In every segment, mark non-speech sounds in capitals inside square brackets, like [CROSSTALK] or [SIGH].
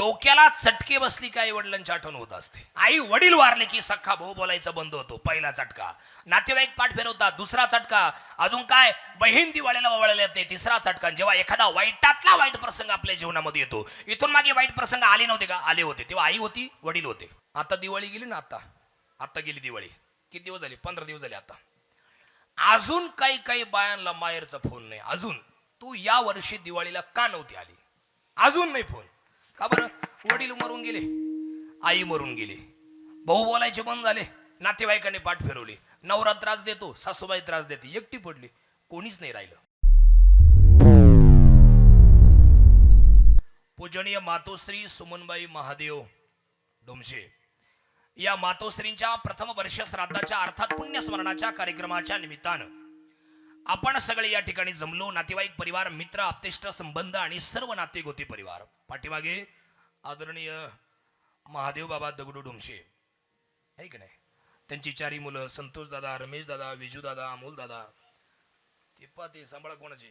डोक्याला चटके बसली की आई वडिलांची आठवण होत असते. आई वडील वारले की सख्खा भाऊ बोलायचं बंद होतो पहिला चटका. नातेवाईक पाठ फिरवतात दुसरा चटका. अजून काय? बहीण दिवाळीला वळले येत नाही तिसरा चटका. जेव्हा एखादा वाईटातला वाईट प्रसंग आपल्या जीवनामध्ये येतो इथून मागे वाईट प्रसंग आले नव्हते का? आले होते. तेव्हा आई होती वडील होते. आता दिवाळी गेली ना आता? आता गेली दिवाळी. किती दिवस झाले? पंधरा दिवस झाले आता. अजून काही काही बायांना माहेरचा फोन नाही. अजून. तू या वर्षी दिवाळीला का नव्हती आली? अजून नाही फोन. का बरं? वडील मरून गेले आई मरून गेली. भाऊ बोलायचे बंद झाले नातेवाईकांनी पाठ फिरवली. नवरा त्रास देतो सासूबाई त्रास देते एकटी पडली कोणीच नाही राहिलं. पूजनीय मातोश्री सुमनबाई महादेव डोमशे. या मातोश्रींच्या प्रथम वर्ष श्राद्धाच्या अर्थात पुण्यस्मरणाच्या कार्यक्रमाच्या निमित्तानं आपण सगळे या ठिकाणी जमलो नातेवाईक परिवार मित्र आपतेष्ट संबंध आणि सर्व नाते गोती परिवार. पाठीमागे आदरणीय महादेव बाबा दगडू डोमचे आहे की नाही? त्यांची चारी मुलं संतोष दादा रमेश दादा विजू दादा अमोल दादा. ते पा ते सांभाळा कोणाचे?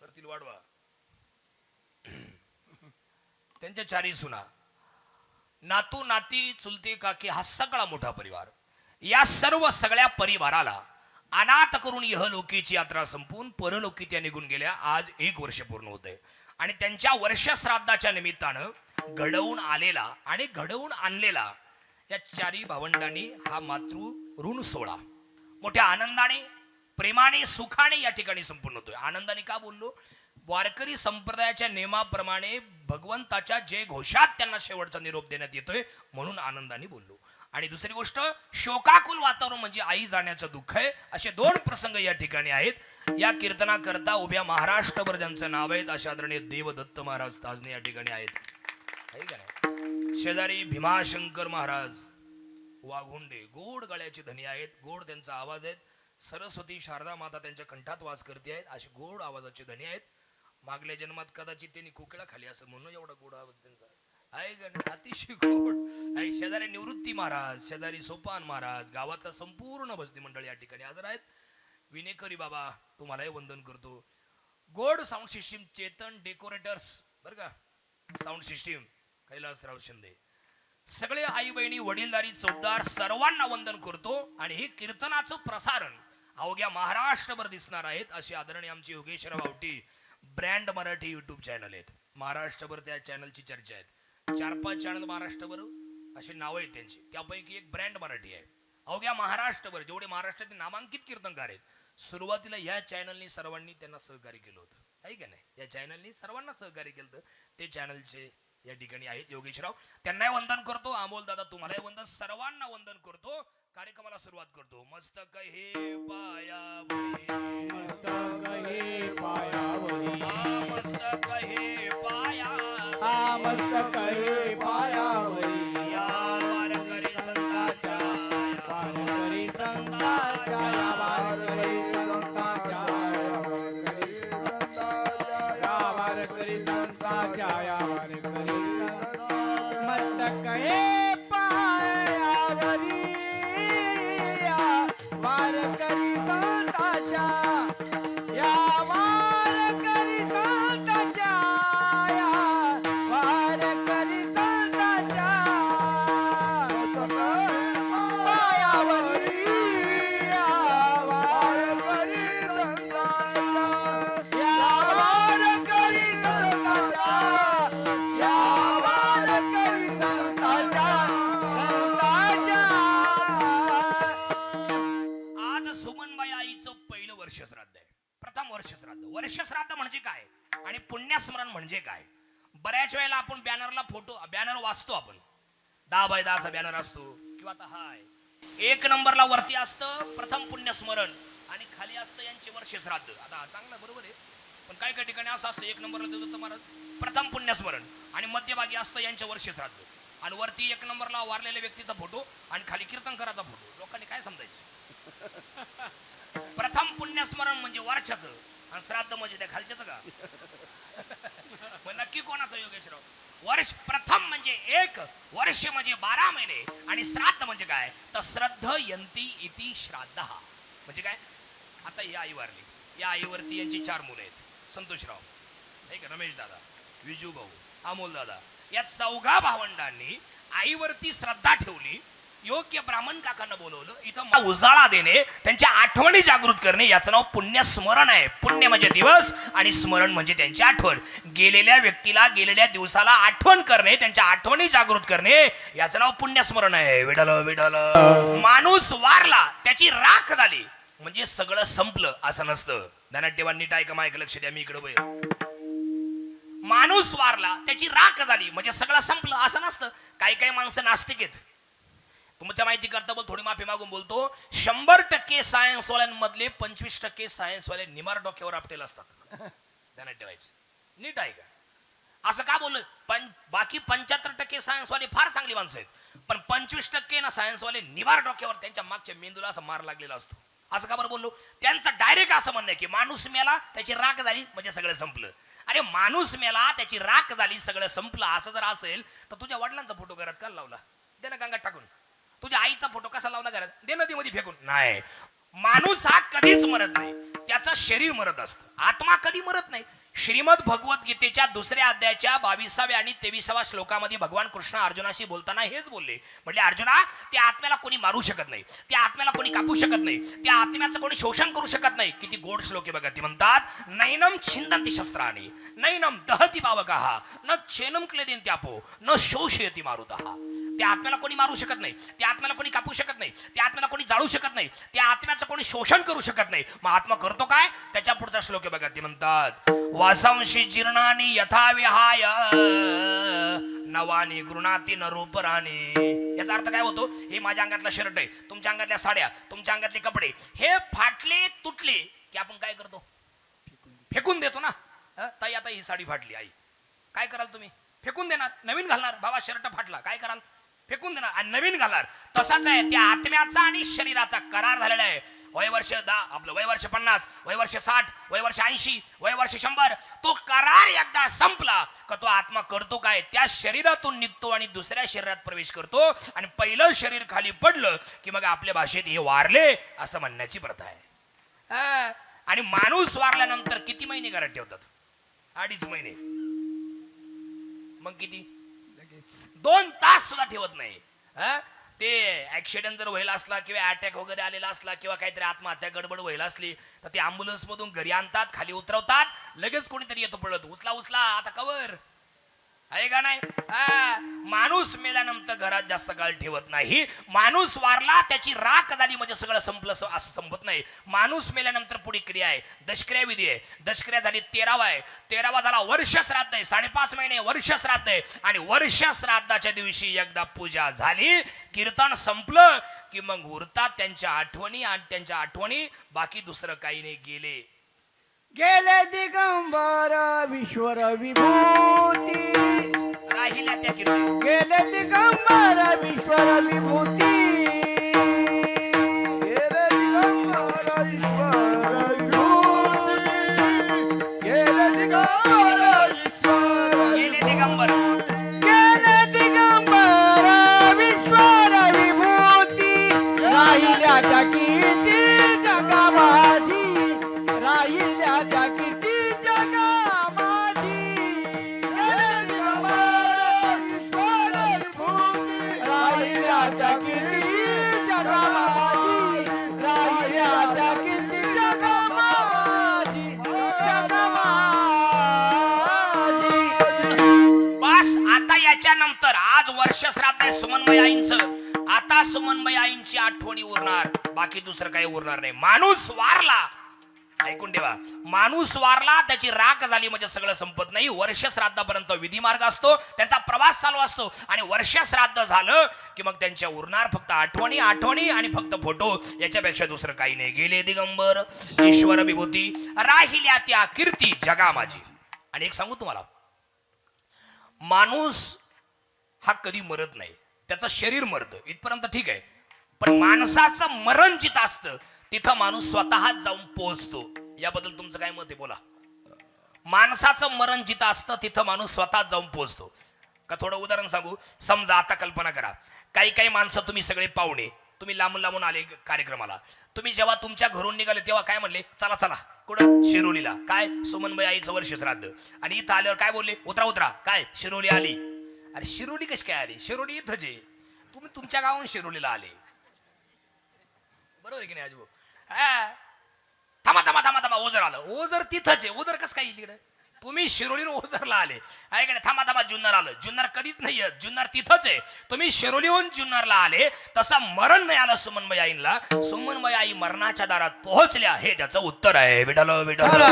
करतील वाढवा. त्यांच्या चारी सुना. नातू नाती चुलते काकी हा सगळा मोठा परिवार. या सर्व सगळ्या परिवाराला अनाथ करून यहलोकीची यात्रा संपून परलोकी त्या निघून गेल्या. आज एक वर्ष पूर्ण होते आणि त्यांच्या वर्ष श्राद्धाच्या निमित्तानं घडवून आलेला आणि घडवून आणलेला या चारी भावंडांनी हा मातृ ऋण सोळा मोठ्या आनंदाने प्रेमाने सुखाने या ठिकाणी संपूर्ण होतोय. आनंदाने का बोललो? वारकरी संप्रदायाच्या नियमाप्रमाणे भगवंताच्या जय घोषात त्यांना शेवटचा निरोप देण्यात येतोय म्हणून आनंदाने बोललो. आणि दुसरी गोष्ट शोकाकुल वातावरण म्हणजे आई जाण्याचं दुःख आहे. असे दोन प्रसंग या ठिकाणी आहेत. या कीर्तनाकरता उभ्या महाराष्ट्रभर ज्यांचं नाव आहेत अशा आदरणीय देवदत्त महाराज ताजने या ठिकाणी आहेत. शेजारी भीमाशंकर महाराज वाघुंडे गोड गळ्याचे धनी आहेत. गोड त्यांचा आवाज आहेत. सरस्वती शारदा माता त्यांच्या कंठात वास करते आहेत. असे गोड आवाजाचे धनी आहेत. मागल्या जन्मात कदाचित त्यांनी कोकिळा खाली असं म्हणून एवढा गोड आवाज त्यांचा आहे का अतिशय गोड. आहे शेजारी निवृत्ती महाराज शेजारी सोपान महाराज गावातला संपूर्ण भजनी मंडळ या ठिकाणी हजर आहेत. विनेकरी बाबा तुम्हालाही वंदन करतो. गोड साऊंड सिस्टीम चेतन डेकोरेटर्स बरं का? Sound system Kailasrao Shinde. सगळे आई बहिणी वडीलधारी चौदार सर्वांना वंदन करतो आणि हे कीर्तनाचं प्रसारण अवघ्या महाराष्ट्रभर दिसणार आहेत असे आदरणीय आमचे Yogeshwar Bhavti brand Marathi YouTube channel आहेत. महाराष्ट्रभर त्या चॅनलची चर्चा आहे चार पाच चॅनल महाराष्ट्रभर असे नाव आहेत त्यांची. त्यापैकी एक ब्रँड मराठी आहे. अवघ्या महाराष्ट्रभर जेवढे महाराष्ट्रातील नामांकित कीर्तनकार आहेत सुरुवातीला या चॅनलनी सर्वांनी त्यांना सहकार्य केलं होतं. आहे का नाही? या चॅनलनी सर्वांना सहकार्य केलं होतं. ते चॅनलचे या ठिकाणी आहेत योगेशराव. त्यांनाही वंदन करतो. अमोल दादा तुम्हालाही वंदन. सर्वांना वंदन करतो. कार्यक्रमाला सुरुवात करतो. मस्तक हे पाया मस्तक हे पायावरी मस्तक हे पाया मस्तक हे पायावरी. दहा बॅनर असतो. किंवा आता हाय. एक नंबरला वरती असतं प्रथम पुण्यस्मरण. आणि खाली असतं यांचे वर्ष श्राद्ध. आता चांगलं बरोबर आहे. पण काही काही ठिकाणी असं असतं एक नंबरला देतो महाराज प्रथम पुण्यस्मरण. आणि मध्यभागी असतं यांचे वर्ष श्राद्ध. आणि वरती एक नंबरला वारलेल्या व्यक्तीचा फोटो आणि खाली कीर्तनकराचा फोटो. लोकांनी काय समजायचं? प्रथम पुण्यस्मरण म्हणजे वरच्याच. आणि श्राद्ध म्हणजे त्या खालच्याच का? नक्की कोणाचं योगेशराव वर्ष प्रथम म्हणजे एक वर्ष म्हणजे बारा महिने आणि श्राद्ध म्हणजे काय? तर श्रद्ध यंती इति श्राद्ध. म्हणजे काय? आता ही आई वारली. या आईवरती यांची चार मुलं आहेत. संतोषराव नाही का रमेश दादा विजू भाऊ अमोल दादा. या चौघा भावंडांनी आईवरती श्रद्धा ठेवली. योग्य ब्राह्मण काकांना बोलवलं. इथं उजाळा देणे त्यांच्या आठवणी जागृत करणे याचं नाव पुण्य स्मरण आहे. पुण्य म्हणजे दिवस आणि स्मरण म्हणजे त्यांची आठवण. गेलेल्या व्यक्तीला गेलेल्या दिवसाला आठवण करणे त्यांच्या आठवणी जागृत करणे याचं नाव पुण्य स्मरण आहे. विडल विडल. माणूस वारला त्याची राख झाली. म्हणजे सगळं संपलं असं नसतं. धनाट्यवान नीट ऐका मायक लक्ष द्या मी इकडे वय माणूस वारला त्याची राख झाली. म्हणजे सगळं संपलं असं नसतं. काही काही माणसं नास्तिक आहेत. तुमच्या माहिती करता बोल थोडी माफी मागून बोलतो. शंभर टक्के सायन्स वाल्यांमधले पंचवीस टक्के सायन्स वाले निमार डोक्यावर आपटेल असतात. [LAUGHS] ध्यानात ठेवायचं. नीट आहे का? असं का बोललं? पण बाकी पंच्याहत्तर टक्के सायन्स वाले फार चांगली माणसं आहेत. पण पंचवीस टक्के ना सायन्स वाले निवार डोक्यावर त्यांच्या मागच्या मेंदूला असं मार लागलेला असतो. असं का बरं बोललो? त्यांचं डायरेक्ट असं म्हणणं आहे की माणूस मेला त्याची राख झाली म्हणजे सगळं संपलं. अरे माणूस मेला त्याची राख झाली सगळं संपलं. असं जर असेल तर तुझ्या वडिलांचा फोटो घरात का लावला. ना गंगात टाकून. तुझ्या आईचा फोटो कसा लावला घरात? दे नदीमध्ये फेकून. नाही. माणूस हा कधीच मरत नाही. त्याचं शरीर मरत असतं. आत्मा कधी मरत नाही? श्रीमद भगवद्गीतेच्या दुसऱ्या अध्यायाच्या बावीसाव्या आणि तेविसाव्या श्लोकामध्ये भगवान कृष्ण अर्जुनाशी बोलताना हेच बोलले. म्हणजे अर्जुना त्या आत्म्याला कोणी मारू शकत नाही. त्या आत्म्याला कोणी कापू शकत नाही. त्या आत्म्याचं कोणी शोषण करू शकत नाही. किती गोड श्लोके बघा. ते म्हणतात नैनम छिंदंती शस्त्राने नैनम दहती पावक न छेनम क्लेदेन त्यापो न शोषयती मारुत. त्या आत्म्याला कोणी मारू शकत नाही. त्या आत्म्याला कोणी कापू शकत नाही. त्या आत्म्याला कोणी जाळू शकत नाही. त्या आत्म्याचं कोणी शोषण करू शकत नाही. मग आत्मा करतो काय? त्याच्या पुढचा श्लोक बघा ते म्हणतात वासांशी जीर्णानी यथाविहाय नवानी गृणाती न रूपराणी. याचा अर्थ काय होतो? हे माझ्या अंगातला शर्ट आहे. तुमच्या अंगातल्या साड्या तुमच्या अंगातले कपडे हे फाटले तुटले की आपण काय करतो? फेकून देतो ना. ताई आता ही साडी फाटली आई. काय कराल तुम्ही? फेकून देणार? नवीन घालणार? बाबा शर्ट फाटला. काय कराल? फेकून देणार आणि नवीन घालणार. तसाच आहे त्या आत्म्याचा आणि शरीराचा करार झालेला आहे. वय वर्ष दहा आपलं वय वर्ष पन्नास वय वर्ष साठ वय वर्ष ऐंशी वय वर्ष शंभर तो करार एकदा संपला का तो आत्मा करतो काय? त्या शरीरातून निघतो आणि दुसऱ्या शरीरात प्रवेश करतो आणि पहिलं शरीर खाली पडलं की मग आपल्या भाषेत हे वारले असं म्हणण्याची प्रथा आहे. आणि माणूस वारल्यानंतर किती महिने घरात ठेवतात? अडीच महिने. मग किती? दोन तास सुद्धा ठेवत नाही. हा? ते ऍक्सिडेंट जर व्हायला असला किंवा अटॅक वगैरे आलेला असला किंवा काहीतरी आत्महत्या गडबड व्हायला असली तर ते अँब्युलन्स मधून घरी आणतात खाली उतरवतात लगेच कोणीतरी येतो पडत उचला उचला आता कवर आहे का नाही? माणूस मेल्यानंतर घरात जास्त काळ ठेवत नाही. माणूस वारला त्याची राख झाली म्हणजे सगळं संपलं असं संपत नाही. माणूस मेल्यानंतर पुढे क्रिया आहे. दशक्रिया विधी आहे. दशक्रिया झाली तेरावा आहे. तेरावा झाला वर्ष श्राद्ध आहे. साडेपाच महिने वर्ष श्राद्ध आहे. आणि वर्ष श्राद्धाच्या दिवशी एकदा पूजा झाली कीर्तन संपलं की मग उरतात त्यांच्या आठवणी आणि त्यांच्या आठवणी बाकी दुसरं काही नाही गेले. गेले दिगंबर विश्वर विभूती राहिल्या त्या कीर्तन गेले दिगंबर विश्वर विभूती. गेले दिगंबर ईश्वर विभूती. गेले दिगंबर ईश्वर गेले दिगंबर गेले दिगंबर विश्वर विभूती. राहिल्या त्या कीर्ती जगा माझी राहिल्या त्या वर्ष श्राद्ध आईंचं. आता सुमनबाई आईंची आठवणी उरणार. बाकी दुसरं काही उरणार नाही. माणूस वारला. ऐकून ठेवा. माणूस वारला त्याची राख झाली म्हणजे सगळं संपत नाही. वर्ष श्राद्धापर्यंत विधी मार्ग असतो त्यांचा प्रवास चालू असतो. आणि वर्ष श्राद्ध झालं की मग त्यांच्या उरणार फक्त आठवणी आठवणी आणि फक्त फोटो. याच्यापेक्षा दुसरं काही नाही. गेले दिगंबर ईश्वर विभूती राहिल्या त्या कीर्ती जगा माझी. आणि एक सांगू तुम्हाला. माणूस हा कधी मरत नाही. त्याचं शरीर मरतं. इथपर्यंत ठीक आहे. पण माणसाचं मरण जिथं असतं तिथं माणूस स्वतःच जाऊन पोहोचतो. याबद्दल तुमचं काय मत आहे? बोला. माणसाचं मरण जिथं असतं तिथं माणूस स्वतःच जाऊन पोहोचतो. का थोडं उदाहरण सांगू? समजा आता कल्पना करा. काही काही माणसं तुम्ही सगळे पाहुणे. तुम्ही लांबून लांबून आले कार्यक्रमाला. तुम्ही जेव्हा तुमच्या घरून निघाले तेव्हा काय म्हणले? चला चला. कुठं? शिरोलीला. काय? सुमनबाई आईचं वर्ष श्राद्ध आणि इथं आल्यावर काय बोलले? उतरा उतरा. काय? शिरोली आली. अरे शिरोली कशी काय आली? शिरोली इथंच आहे तुम्ही तुमच्या गावाहून शिरोलीला आले. बरोबर आहे की नाही आजू थांबा थांबा थांबा थांबा ओझर आलं. ओझर तिथंच आहे. ओझर कसं काय इकडे? तुम्ही शिरोलीन ओझरला आले. आहे का थांबा थांबा जुन्नर आलं. जुन्नर कधीच नाही येत. जुन्नर तिथंच आहे. तुम्ही शिरोलीहून जुन्नरला आले. तसं मरण नाही आलं सुमनबाई आईंना सुमनबाई आई मरणाच्या दारात पोहोचल्या. हे त्याचं उत्तर आहे. विठल विठल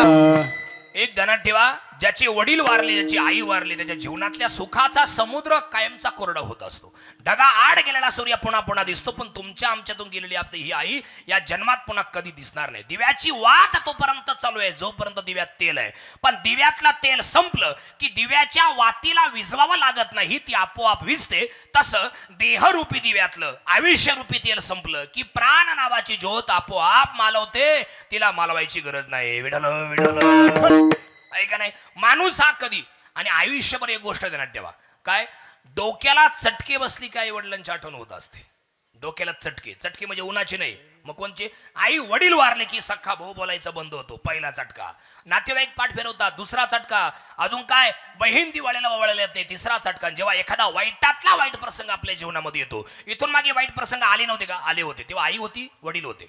एक ध्यानात ठेवा. ज्याचे वडील वारले ज्याची आई वारली त्याच्या जीवनातल्या सुखाचा समुद्र कायमचा कोरडा होत असतो. ढगा आड गेलेला सूर्य पुन्हा पुन्हा दिसतो पण तुमच्या आमच्यातून गेलेली आपली ही आई या जन्मात पुन्हा कधी दिसणार नाही. दिव्याची वात तोपर्यंत चालू आहे जोपर्यंत दिव्यात तेल आहे. पण दिव्यातलं तेल संपलं की दिव्याच्या वातीला विजवावं लागत नाही ती आपोआप विजते. तसं देहरूपी दिव्यातलं आयुष्यरूपी तेल संपलं की प्राण नावाची ज्योत आपोआप मालवते. तिला मालवायची गरज नाही. विडल आहे का नाही? माणूस हा कधी. आणि आयुष्यभर एक गोष्ट देण्यात ठेवा. काय? डोक्याला चटके बसली काय वडिलांची आठवण होत असते. डोक्याला चटके. चटके म्हणजे उन्हाचे नाही. मग कोणचे? आई वडील वारले की सख्खा भाऊ बोलायचा बंद होतो पहिला चटका. नातेवाईक पाठ फिरवतात दुसरा चटका. अजून काय? बहीण दिवाळीला वळले येत नाही तिसरा चटका. जेव्हा एखादा वाईटातला वाईट प्रसंग आपल्या जीवनामध्ये येतो इथून मागे वाईट प्रसंग आले नव्हते का? आले होते. तेव्हा आई होती वडील होते.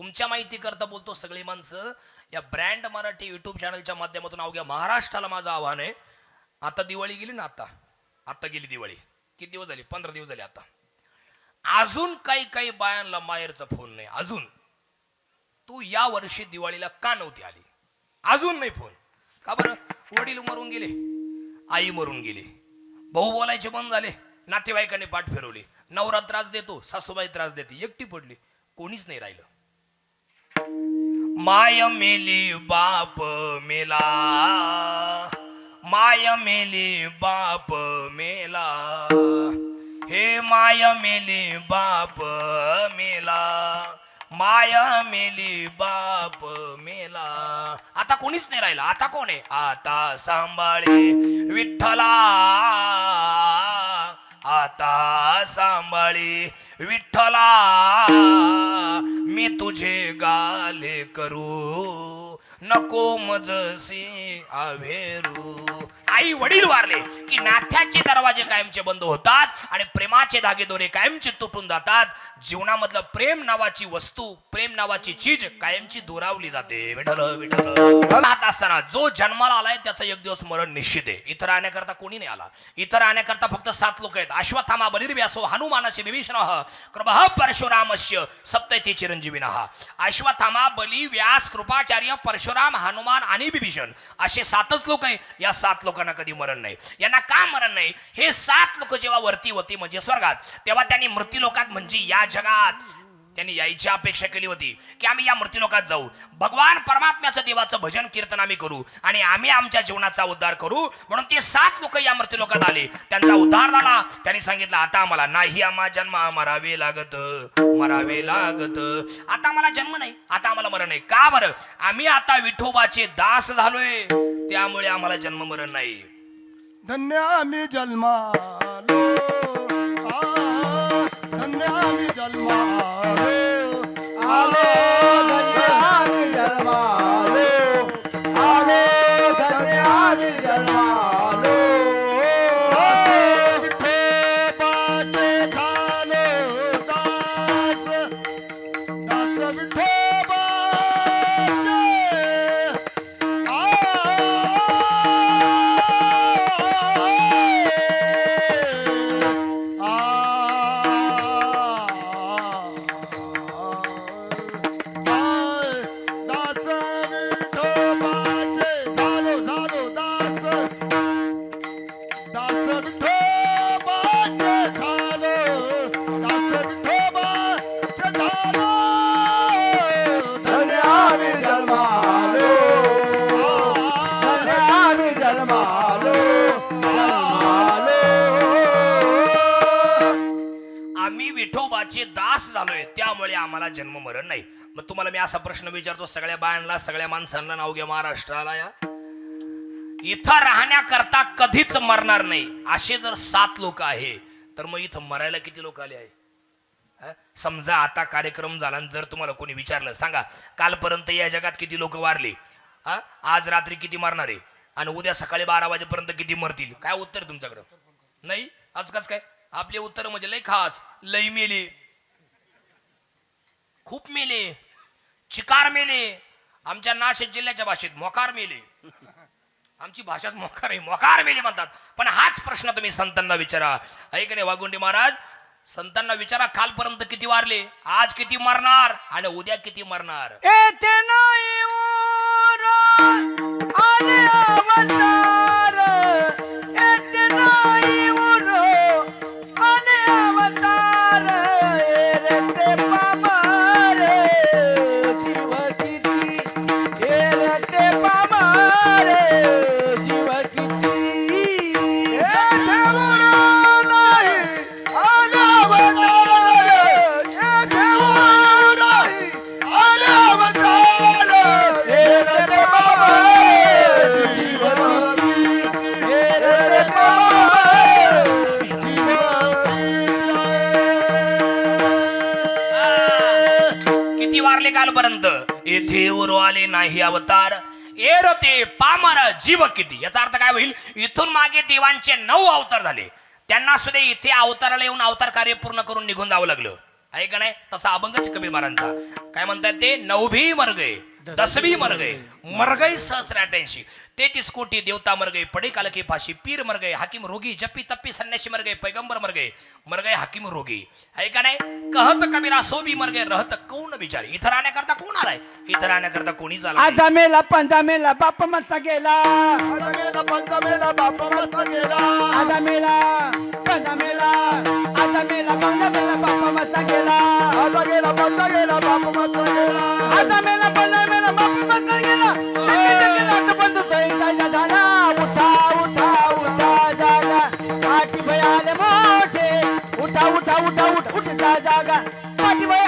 तुमच्या माहिती करता बोलतो सगळी माणसं. या ब्रँड मराठी युट्यूब चॅनलच्या माध्यमातून अवघ्या महाराष्ट्राला माझं आव्हान आहे. आता दिवाळी गेली ना आता? आता गेली दिवाळी. किती दिवस झाले? पंधरा दिवस झाले आता. अजून काही काही बायांना माहेरचा फोन नाही. अजून. तू या वर्षी दिवाळीला का नव्हती आली? अजून नाही फोन. का बरं? वडील मरून गेले. आई मरून गेली. भाऊ बोलायचे बंद झाले. नातेवाईकांनी पाठ फिरवली. नवरा त्रास देतो सासूबाई त्रास देते. एकटी पडली. कोणीच नाही राहिलं. माय मेली बाप मेला. माय मेली बाप मेला. हे माय मेली बाप मेला. माय मेली बाप मेला. आता कोणीच नाही राहिला. आता कोण आहे? आता सांभाळे विठ्ठला. आता सांभाळी विठ्ठला. मी तुझे गाले करू. नको मजसी आवेरू आई वडील वारले की नाथ्याचे दरवाजे कायमचे बंद होतात आणि प्रेमाचे धागे दोरे कायमचे तुटून जातात. जीवनामधलं प्रेम नावाची वस्तू प्रेम नावाची चीज कायमची दुरावली जाते. विठल विठल राहत असताना जो जन्माला आलाय त्याचं एक दिवस मरण निश्चित आहे. इतर राहण्याकरता कोणी नाही आला. इतर राहण्याकरता फक्त सात लोक आहेत. अश्वत्थामा बलिर्व्यासो हनुमानस्य विभीषण. कृपः परशुरामस्य सप्तैती चिरंजीविना. अश्वत्थामा बली व्यास कृपाचार्य परशुराम हनुमान आणि विभीषण असे सातच लोक आहे या सात लोकांना कधी मरण नाही. यांना का मरण नाही? हे सात लोक जेव्हा वरती होती म्हणजे स्वर्गात तेव्हा त्यांनी मृत्यूलोकात म्हणजे या जगात त्यांनी यायची अपेक्षा केली होती की आम्ही या मृत्यूलोकात जाऊ. भगवान परमात्म्याचं देवाचं भजन कीर्तन आम्ही करू आणि आम्ही आमच्या जीवनाचा उद्धार करू म्हणून ते सात लोक या मृत्यूलोकात आले. त्यांचा उद्धार झाला. त्यांनी सांगितलं आता आम्हाला नाही आम्हा जन्म मरावे लागत मरावे लागत. आता आम्हाला जन्म नाही आता आम्हाला मरण नाही. का बरं? आम्ही आता विठोबाचे दास झालोय. त्यामुळे आम्हाला जन्म मरण नाही. धन्य आम्ही जन्मालो. मरण नाही. मग तुम्हाला मी असा प्रश्न विचारतो सगळ्या बायांना सगळ्या माणसांना नाव घ्या महाराष्ट्राला या. इथं राहण्याकरता कधीच मरणार नाही. असे जर सात लोक आहे तर मग इथं मरायला किती लोक आले आहे? समजा आता कार्यक्रम झाला आणि जर तुम्हाला कोणी विचारलं सांगा कालपर्यंत या जगात किती लोक वारले? हा? आज रात्री किती मरणार आहे? आणि उद्या सकाळी बारा वाजेपर्यंत किती मरतील? काय उत्तर तुमच्याकडं? नाही? आज कस काय? आपले उत्तर म्हणजे लय खास लय मेले. खूप मेले चिकार मेले आमच्या नाशिक जिल्ह्याच्या भाषेत मोकार मेले. आमची भाषाच मोकार आहे मोकार मेले म्हणतात. पण हाच प्रश्न तुम्ही संतांना विचारा. ऐक नाही वागुंडी महाराज संतांना विचारा कालपर्यंत किती वारले? आज किती मरणार? आणि उद्या किती मरणार? नाही अवतार. एरते पामर जीव किती? याचा अर्थ काय होईल? इथून मागे देवांचे नऊ अवतार झाले. त्यांना सुद्धा इथे अवताराला येऊन अवतार कार्य पूर्ण करून निघून जावं लागलं. आहे का नाही? तसा अभंगच कबीर महाराजांचा काय म्हणतात ते? नवभी वर्ग. आहे दसवी मर गए मर गई सहस्र अठ्याऐंशी तेहतीस कोटी देवता मर गए पडे काल की फाशी पीर मर गए हाकिम रोगी जप्पी तप्पी संन्यासी मर गए पैगंबर मर गए मर गए हाकिम रोगी. आहे का नाही? कहत कबीरा सो भी मर गए रहत कौन विचार इथं राहण्याकरता कोण आलाय? इथं राहण्याकरता कोणी झाला आजा मेला पंजा मेला बाप मस्त गेला. आता गेला पंचमेला बाप मस्त गेला. आजा मेला पंजा मेला. आजा मेला पंजा मेला बाप मस्त गेला. आता गेला. पंच गेला बाप मस्त गेला आजा मेला पंजा मेला बाप मस्त गेला टके टके नाट बंद तैसा झाला उठा उठा उठा जागा पाठी भय आले मोठे उठा उठा उठा उठा उठता जागा पाठी भय